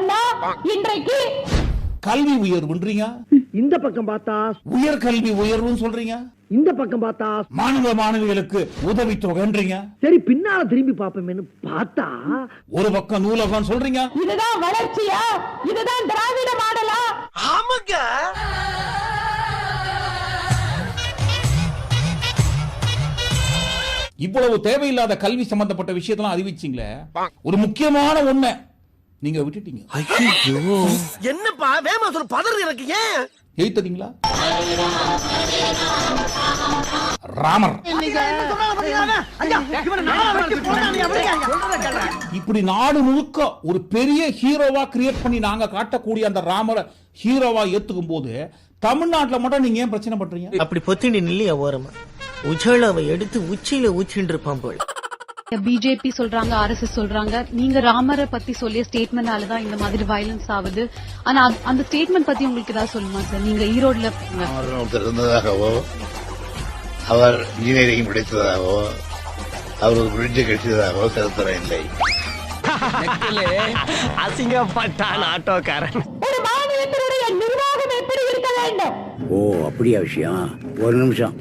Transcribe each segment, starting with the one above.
பண்ணா இன்றைக்கு கல்வி உயர்வுன்றீங்க இந்த பக்கம் பார்த்தா உயர் கல்வி உயர்வுன்னு சொல்றீங்க? இந்த பக்கம் பார்த்தா மாணவ மாணவிகளுக்கு உதவி தொகைன்றீங்க சரி பின்னால திரும்பி பாப்போமேன்னு பார்த்தா ஒரு பக்கம் நூலகம் சொல்றீங்க? இதுதான் வளர்ச்சியா? இதுதான் திராவிட மாடலா? இவ்வளவு தேவையில்லாத கல்வி சம்பந்தப்பட்ட விஷயத்தெல்லாம் அறிவிச்சீங்களே. ஒரு முக்கியமான ஒண்ண நீங்க விட்டுட்டீங்க. என்னப்பா வேமா சொல்ல பதறு எனக்கு ஏன்? எழுத்தீங்களா ராமர். இப்படி நாடு முழுக்க ஒரு பெரிய ஹீரோவா கிரியேட் பண்ணி நாங்க காட்டக்கூடிய அந்த ராமரை ஹீரோவா ஏத்துக்கும் போது தமிழ்நாட்டுல மட்டும் நீங்க ஏன் பிரச்சனை பண்றீங்க? அப்படி பொத்திண்டி நில்லையா ஓரமா? உஜாலாவை எடுத்து உச்சியில ஊச்சின்னு இருப்பான் போல. பிஜேபி சொல்றாங்க ஆர்எஸ்எஸ் சொல்றாங்க. நீங்க ராமரை பத்தி சொல்லிய ஸ்டேட்மெண்டால தான் இந்த மாதிரி வயலன்ஸ் ஆகுது. ஆனா அந்த ஸ்டேட்மெண்ட் பத்தி உங்களுக்கு ஏதாவது சொல்லுமா சார் நீங்க ஈரோட்ல இருந்ததாகவோ அவர் இன்ஜினியரிங் படித்ததாகவோ அவர் ஒரு பிரிட்ஜை கட்டியதாகவோ சரித்திரம் இல்லை. அசிங்கப்பட்டான் ஆட்டோக்காரன். ஒரு மாநிலத்தினுடைய நிர்வாகம் எப்படி இருக்க வேண்டும்? ஓ அப்படியா விஷயம். ஒரு நிமிஷம்.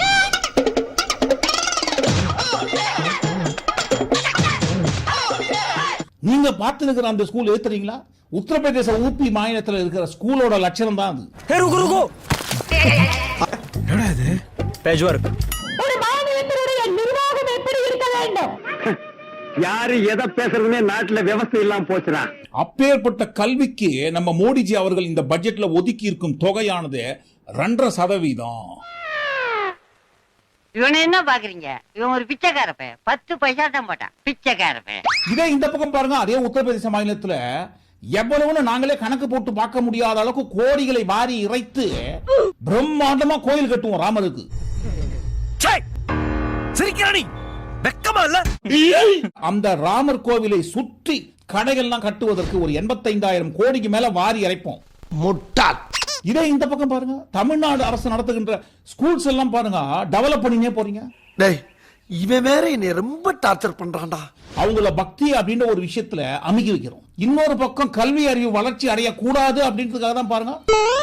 நீங்க பார்த்து இருக்கிற அந்த ஸ்கூல் ஏத்துறீங்களா உத்தரப்பிரதேச ஊபி மாநிலத்தில் இருக்கிற ஸ்கூலோட லட்சணம் தான் அது. ஒரு மாநிலத்தினுடைய நிர்வாகம் எப்படி இருக்க வேண்டும்? யாரு எதை பேசுறதுமே நாட்டுல விவசாயம் இல்லாம போச்சுடா. அப்பேற்பட்ட கல்விக்கு நம்ம மோடிஜி அவர்கள் இந்த பட்ஜெட்ல ஒதுக்கி இருக்கும் தொகையானது ரெண்டரை சதவீதம். இவனை என்ன பாக்குறீங்க? இவன் ஒரு பிச்சைக்கார பையன். பத்து பைசா தான் போட்டான். பிச்சைக்கார பையன். இதே இந்த பக்கம் பாருங்க. அதே உத்தரப்பிரதேச மாநிலத்துல எவ்வளவுன்னு நாங்களே கணக்கு போட்டு பார்க்க முடியாத அளவுக்கு கோடிகளை வாரி இறைத்து பிரம்மாண்டமா கோயில் கட்டுவோம் ராமருக்கு. சிரிக்கிறானி வெக்கமா இல்ல? அந்த ராமர் கோவிலை சுற்றி கடைகள்லாம் கட்டுவதற்கு ஒரு எண்பத்தைந்தாயிரம் கோடிக்கு மேல வாரி இறைப்போம். முட்டாள். இதே இந்த பக்கம் பாருங்க. தமிழ்நாடு அரசு நடத்துகின்ற ஸ்கூல்ஸ் எல்லாம் பாருங்க. டெவலப் பண்ணினே போறீங்க. டேய் இவன் வேற என்னை ரொம்ப டார்ச்சர் பண்றான்டா. அவங்கள பக்தி அப்படின்ற ஒரு விஷயத்துல அமுக்கி வைக்கிறோம். இன்னொரு பக்கம் கல்வி அறிவு வளர்ச்சி அடையக்கூடாது அப்படின்றதுக்காக தான் பாருங்க.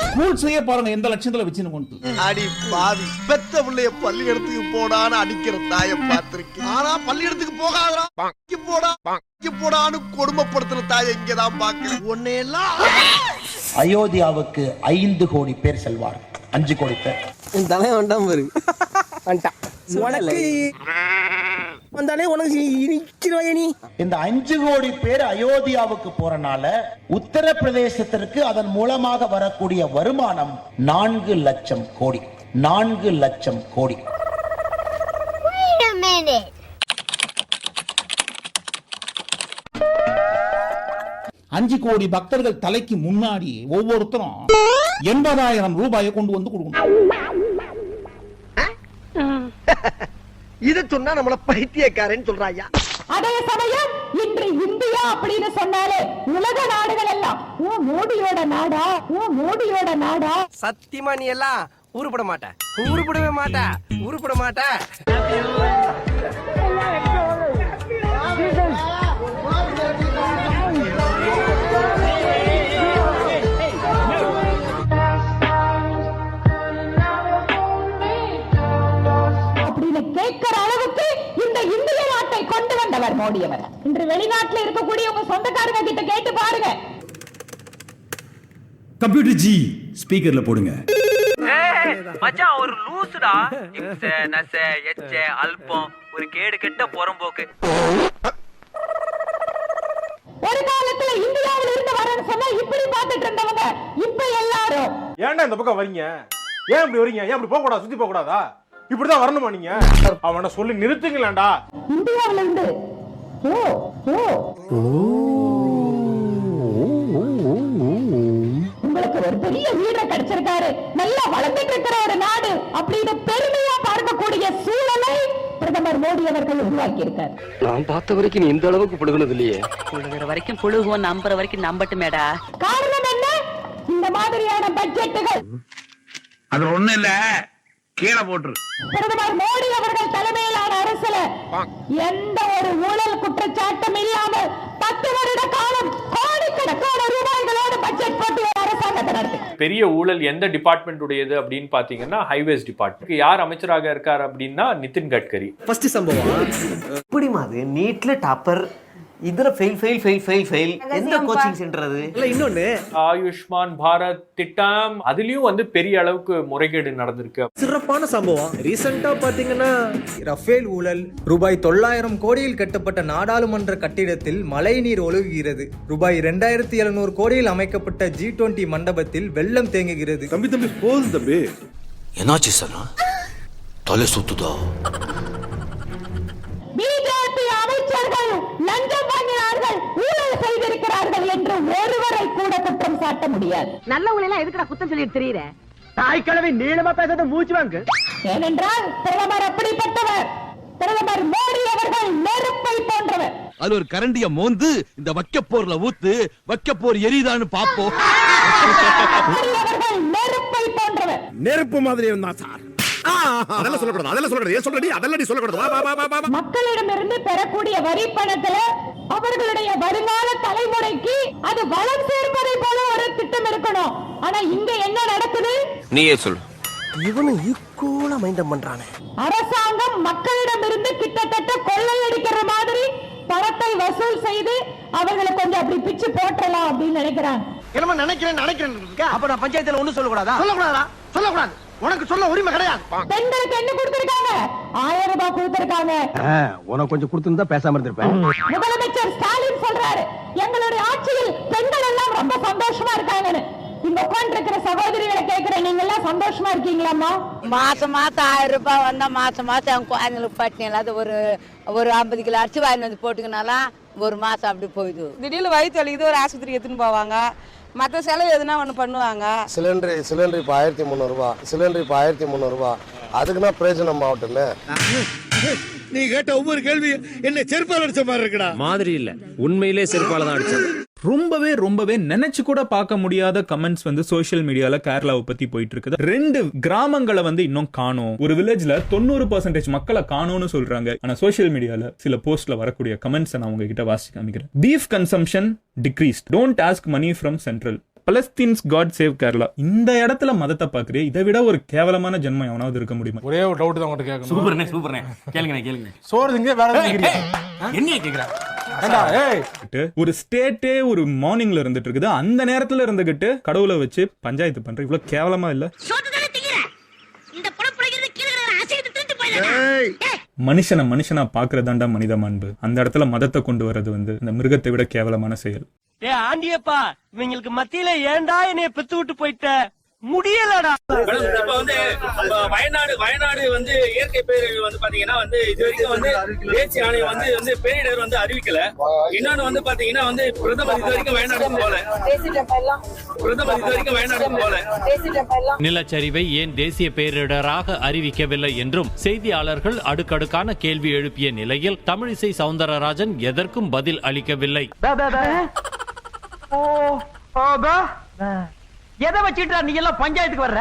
ஸ்கூல்ஸையே பாருங்க எந்த லட்சத்துல வச்சுன்னு கொண்டு. அடி பாவி. பெத்த பிள்ளைய பள்ளியிடத்துக்கு போடான்னு அடிக்கிற தாய பார்த்திருக்கேன். ஆனா பள்ளியிடத்துக்கு போகாதடா. போடா. போடான்னு கொடுமைப்படுத்துற தாய இங்கதான் பாக்குறேன் உன்னையெல்லாம் அயோத்தியாவுக்கு ஐந்து கோடி பேர் செல்வார். அஞ்சு கோடி பேர். என் தலைவன் வேண்டாம் பாரு. வந்துட்டான் உனக்கு வந்தாலே உனக்கு இனிக்கிறவைய நீ இந்த அஞ்சு கோடி பேர் அயோத்தியாவுக்கு போறனால உத்தரப்பிரதேசத்திற்கு அதன் மூலமாக வரக்கூடிய வருமானம் நான்கு லட்சம் கோடி. நான்கு லட்சம் கோடி. அஞ்சு கோடி பக்தர்கள் தலைக்கு முன்னாடி ஒவ்வொருத்தரும் எண்பதாயிரம் ரூபாயை கொண்டு வந்து கொடுக்கணும். இத சொன்னா நம்மள பைத்தியக்காரன்னு சொல்றாயா? அதே சமயம் இன்று இந்தியா அப்படின்னு சொன்னாலே உலக நாடுகள் எல்லாம் ஓ மோடியோட நாடா? ஓ மோடியோட நாடா? சத்தியமா நீ எல்லாம் உருப்பட மாட்ட. உருப்படவே மாட்ட. உருப்பட மாட்ட. மோடி அவர் இன்று வெளிநாட்டுல இருக்கக்கூடிய உங்க சொந்தக்காரங்க கிட்ட கேட்டு பாருங்க. கம்ப்யூட்டர் ஜி ஸ்பீக்கர்ல போடுங்க. மச்சான் ஒரு லூசுடா. இம்ச நச எச்ச அல்பம் ஒரு கேடு கெட்ட புறம்போக்கு. ஒரு காலத்துல இந்தியாவில் இருந்து வரேன்னு சொன்னா இப்படி பார்த்துட்டு இருந்தவங்க இப்ப எல்லாரும். ஏன்டா இந்த பக்கம் வரீங்க? ஏன் இப்படி வரீங்க? ஏன் இப்படி போக கூடாது சுத்தி போக கூடாதா இப்படிதான் வரணுமா நீங்க? அவனை சொல்லி நிறுத்துங்களேன்டா. இந்தியாவில இருந்து உங்களுக்கு ஒரு பெரிய வீட கிடைச்சிருக்காரு. நல்லா வளர்ந்துட்டு இருக்கிற ஒரு நாடு அப்படின்னு பெருமையா பார்க்கக்கூடிய சூழலை பிரதமர் மோடி அவர்கள் உருவாக்கி இருக்காரு நான் பார்த்த வரைக்கும் நீ இந்த அளவுக்கு புடுங்கினது இல்லையே புழுகிற வரைக்கும் புழுகுவோம் நம்புற வரைக்கும் நம்பட்டுமேடா. காரணம் என்ன? இந்த மாதிரியான பட்ஜெட்டுகள். அது ஒண்ணு இல்ல. கீழே போட்டுரு. பிரதமர் மோடி அவர்கள் தலைமையிலான எந்த ஒரு ஊழல் குற்றச்சாட்டும் இல்லாமல் பத்து வருட காலம் கோடிக்கணக்கான ரூபாய்களோடு பட்ஜெட் போட்டு பெரிய ஊழல் எந்த டிபார்ட்மெண்ட் உடையது அப்படின்னு பாத்தீங்கன்னா ஹைவேஸ் டிபார்ட்மெண்ட் யார் அமைச்சராக இருக்கார் அப்படின்னா நிதின் கட்கரி. ஃபர்ஸ்ட் சம்பவம். எப்படிமா அது? நீட்ல டாப்பர் இதுல fail fail fail fail fail எந்த கோச்சிங் சென்டர் அது? இல்ல இன்னொன்னு. ஆயுஷ்மான் பாரத் திட்டம். அதுலயும் வந்து பெரிய அளவுக்கு முறைகேடு நடந்திருக்கு. சிறப்பான சம்பவம். ரீசெண்டா பாத்தீங்கன்னா ரஃபேல் ஊழல் ரூபாய் தொள்ளாயிரம் கோடியில் கட்டப்பட்ட நாடாளுமன்ற கட்டிடத்தில் மழைநீர் ஒழுகுகிறது. ரூபாய் இரண்டாயிரத்தி எழுநூறு கோடியில் அமைக்கப்பட்ட ஜி டுவெண்டி மண்டபத்தில் வெள்ளம் தேங்குகிறது. தம்பி தம்பி போதும் தம்பி. என்னாச்சு சார் தலை சுத்துதா? லஞ்சம் வாங்கினார்கள் ஊழல் செய்திருக்கிறார்கள் என்று ஒருவரை கூட குற்றம் சாட்ட முடியாது. நல்லவங்களை எல்லாம் எதுக்குடா குத்தம் சொல்லிட்டு தெரியுற? தாய்க்கிழமை நீளமா பேசாத மூச்சு வாங்க. ஏனென்றால் பிரதமர் அப்படிப்பட்டவர். பிரதமர் மோடி அவர்கள் நெருப்பை போன்றவர். அது ஒரு கரண்டிய மோந்து இந்த வக்க போர்ல ஊத்து வக்க போர் எரியுதான்னு பாப்போம். நெருப்பை போன்றவர். நெருப்பு மாதிரி இருந்தான் சார். அதெல்லாம் சொல்லக்கூடாது அதெல்லாம் சொல்லக்கூடாது. ஏன் சொல்றடி? அதெல்லாம் நீ சொல்லக்கூடாது. வா, வா, வா, வா, வா. மக்களிடமிருந்து பெறக்கூடிய வரி பணத்துல அவர்களுடைய வருங்கால தலைமுறைக்கு அது வளம் சேர்ப்பதை போல ஒரு திட்டம் இருக்கணும். ஆனா இங்க என்ன நடக்குது? நீயே சொல்லு. இவனும் ஈக்குவலா மைண்டம் பண்றானே. அரசாங்கம் மக்களிடமிருந்து கிட்டத்தட்ட கொள்ளையடிக்கிற மாதிரி பணத்தை வசூல் செய்து அவர்களை கொஞ்சம் அப்படி பிச்சு போட்டலாம் அப்படின்னு நினைக்கிறாங்க. என்னமா நினைக்கிறேன் நினைக்கிறேன். அப்ப நான் பஞ்சாயத்துல ஒண்ணும் சொல்லக்கூடாதா? சொல்லக்கூடாதா? சொல்லக்கூடாது. உனக்கு சொல்ல உரிமை கிடையாது. பெண்களுக்கு என்ன கொடுத்திருக்காங்க. ஆயிரம் ரூபாய் கொடுத்திருக்காங்க. உனக்கு கொஞ்சம் கொடுத்துருந்தா பேசாம இருந்திருப்பேன். முதலமைச்சர் ஸ்டாலின் சொல்றாரு. எங்களுடைய ஆட்சியில் பெண்கள் எல்லாம் ரொம்ப சந்தோஷமா இருக்காங்கன்னு. இங்க உட்கார்ந்து இருக்கிற சகோதரிகளை கேட்கிறேன். நீங்க எல்லாம் சந்தோஷமா இருக்கீங்களாம்மா? மாசம் மாசம் ஆயிரம் ரூபாய் வந்தா மாசம் மாசம் அவங்க குழந்தைங்களுக்கு பட்டினி அது ஒரு ஒரு ஐம்பது கிலோ அரிசி வாங்கி வந்து போட்டுக்கினாலாம் ஒரு மாசம் அப்படி போயிடுது. திடீர்னு வயிற்று வலிக்குது ஒரு ஆஸ்பத்திரி எடுத்துன்னு போவாங்க. மற்ற செலவு எதுனா ஒன்று பண்ணுவாங்க. சிலிண்டர் சிலிண்டர் இப்போ ஆயிரத்தி முந்நூறுபா சிலிண்டர் இப்போ ஆயிரத்தி முந்நூறுபா அதுக்குன்னா பிரயோஜனம் ஆகட்டுமே நீ கேட்ட ஒவ்வொரு கேள்வி என்ன செருப்பால் அடிச்ச மாதிரி இருக்குடா. மாதிரி இல்ல. உண்மையிலே செருப்பால தான் அடிச்சது. ரொம்பவே ரொம்பவே நினைச்சு கூட பார்க்க முடியாத கமெண்ட்ஸ் வந்து சோஷியல் மீடியால கேரளாவை பத்தி போயிட்டு இருக்குது ரெண்டு கிராமங்களை வந்து இன்னும் காணோம். ஒரு வில்லேஜ்ல தொண்ணூறு பர்சன்டேஜ் மக்களை காணோம்னு சொல்றாங்க. ஆனா சோஷியல் மீடியால சில போஸ்ட்ல வரக்கூடிய கமெண்ட்ஸ் நான் உங்ககிட்ட வாசி காமிக்கிறேன். Beef consumption decrease don't ask money from central Palestines God save Kerala இந்த இடத்துல மதத்தை பாக்குறே இதை விட ஒரு கேவலமான ஜென்மம் எவனாவது இருக்க முடியுமா? ஒரே ஒரு டவுட் தான் உங்கள்கிட்ட கேட்கணும். சூப்பர்ண்ணே சூப்பர்ண்ணே. கேளுங்க கேளுங்க சோறு வேற? என்ன கிட்டு ஒரு ஸ்டேட்டே ஒரு மார்னிங்ல இருந்துட்டு இருக்குது அந்த நேரத்துல இருந்துகிட்டு கடவுளை வச்சு பஞ்சாயத்து பண்ற. இவ்வளவு கேவலமா இல்ல? மனுஷனை மனுஷனா பாக்குறதாண்டா மனித மாண்பு அந்த இடத்துல மதத்தை கொண்டு வர்றது வந்து இந்த மிருகத்தை விட கேவலமான செயல். ஏ ஆண்டியப்பா இவங்களுக்கு மத்தியில ஏன்டா என்னைய பெத்து விட்டு போயிட்ட? முடியலடா. இப்ப வந்து வயநாடு வயநாடு வந்து இயற்கை பேரழிவு வந்து பாத்தீங்கன்னா வந்து இது வரைக்கும் வந்து தேசிய ஆணையம் வந்து வந்து பேரிடர் வந்து அறிவிக்கல. இன்னொன்னு வந்து பாத்தீங்கன்னா வந்து பிரதமர் இது வரைக்கும் வயநாடுக்கு போல பிரதமர் இது வரைக்கும் வயநாடுக்கு போல நிலச்சரிவை ஏன் தேசிய பேரிடராக அறிவிக்கவில்லை என்றும் செய்தியாளர்கள் அடுக்கடுக்கான கேள்வி எழுப்பிய நிலையில் தமிழிசை சவுந்தரராஜன் எதற்கும் பதில் அளிக்கவில்லை. எதை வச்சுட்டு நீ எல்லாம் பஞ்சாயத்துக்கு வர்ற?